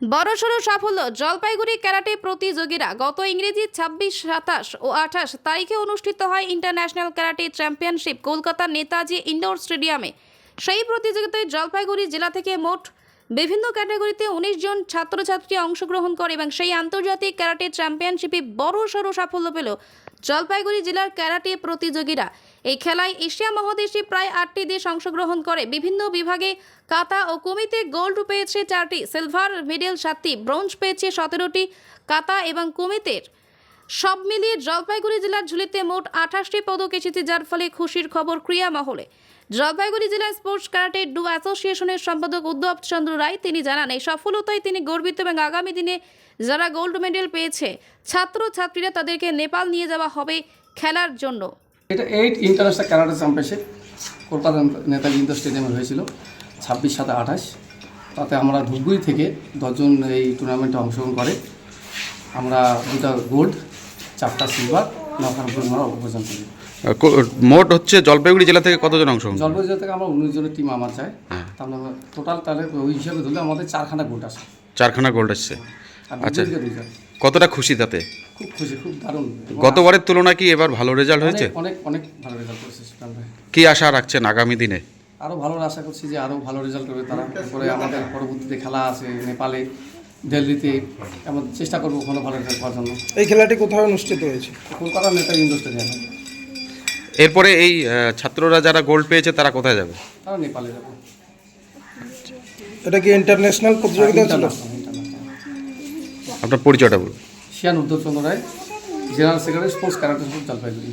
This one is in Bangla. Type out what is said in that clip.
বড়সড় সাফল্য, জলপাইগুড়ি ক্যারাটে প্রতিযোগীরা গত ইংরেজি ছাব্বিশ, সাতাশ ও আঠাশ তারিখে অনুষ্ঠিত হয় ইন্টারন্যাশনাল ক্যারাটে চ্যাম্পিয়নশিপ। কলকাতার নেতাজি ইনডোর স্টেডিয়ামে সেই প্রতিযোগিতায় জলপাইগুড়ি জেলা থেকে মোট বিভিন্ন ক্যাটাগরিতে উনিশ জন ছাত্রছাত্রী অংশগ্রহণ করে এবং সেই আন্তর্জাতিক ক্যারাটে চ্যাম্পিয়নশিপে বড় সড়ো সাফল্য পেল জলপাইগুড়ি জেলার ক্যারাটে প্রতিযোগীরা। এই খেলায় এশিয়া মহাদেশে প্রায় আটটি দেশ অংশগ্রহণ করে। বিভিন্ন বিভাগে কাতা ও কুমিতে গোল্ড পেয়েছে চারটি, সিলভার মেডেল সাতটি, ব্রোঞ্জ পেয়েছে সতেরোটি, কাতা এবং কুমিতের। সব মিলিয়ে জলপাইগুড়ি জেলার ঝুলিতে মোট আঠাশটি পদক এসেছে, যার ফলে খুশির খবর ক্রিয়া মহলে জলপাইগুড়ি জেলা স্পোর্টস ক্যারাটে ডু অ্যাসোসিয়েশনের সম্পাদক উদ্ধব চন্দ্র রায়, তিনি জানান এই সফলতায় তিনি গর্বিত এবং আগামী দিনে যারা গোল্ড মেডেল পেয়েছে ছাত্র ছাত্রীরা তাদেরকে নেপাল নিয়ে যাওয়া হবে খেলার জন্য। এটা eight international karate championship Kolkata Netaji indoor স্টেডিয়ামে হয়েছিল ছাব্বিশ সাত আঠাশ। তাতে আমরা ধূপগুড়ি থেকে দশজন এই টুর্নামেন্টে অংশগ্রহণ করে। আমরা দুটা গোল্ড চারটা সিলভার নখান আমরা অর্জন করি মোট হচ্ছে জলপাইগুড়ি জেলা থেকে কতজন অংশ? জলপাইগুড়ি জেলা থেকে আমরা উনিশ জনের টিম আমার চাই। তাহলে টোটাল তাহলে ওই হিসাবে ধরলে আমাদের চারখানা গোল্ড আছে। চারখানা গোল্ড আসছে। আচ্ছা। কতটা খুশি তাতে? খুব খুশি খুব দারুণ। গতবারের তুলনায় কি এবার ভালো রেজাল্ট হয়েছে? অনেক অনেক ভালো রেজাল্ট করেছে কি আশা রাখছেন আগামী দিনে? আরও ভালো আশা করছি যে আরও ভালো রেজাল্ট করবে তারা। তারপরে আমাদের পরবর্তীতে খেলা আছে নেপালে দিল্লিতে। এমন চেষ্টা করব ওখানে ভালো রেজাল্ট করার জন্য। এই খেলাটি কোথায় অনুষ্ঠিত হয়েছে? কলকাতার নেতাজি ইন্ডোর স্টেডিয়ামে এরপরে এই ছাত্ররা যারা গোল্ড পেয়েছে তারা কোথায় যাবে? তারা নেপালে যাবে। এটা কি ইন্টারন্যাশনাল প্রতিযোগিতা ছিল। আপনার পরিচয়টা বলুন। Xi'an Uddhabchandra Roy general secretary sports karate school Jalpaiguri.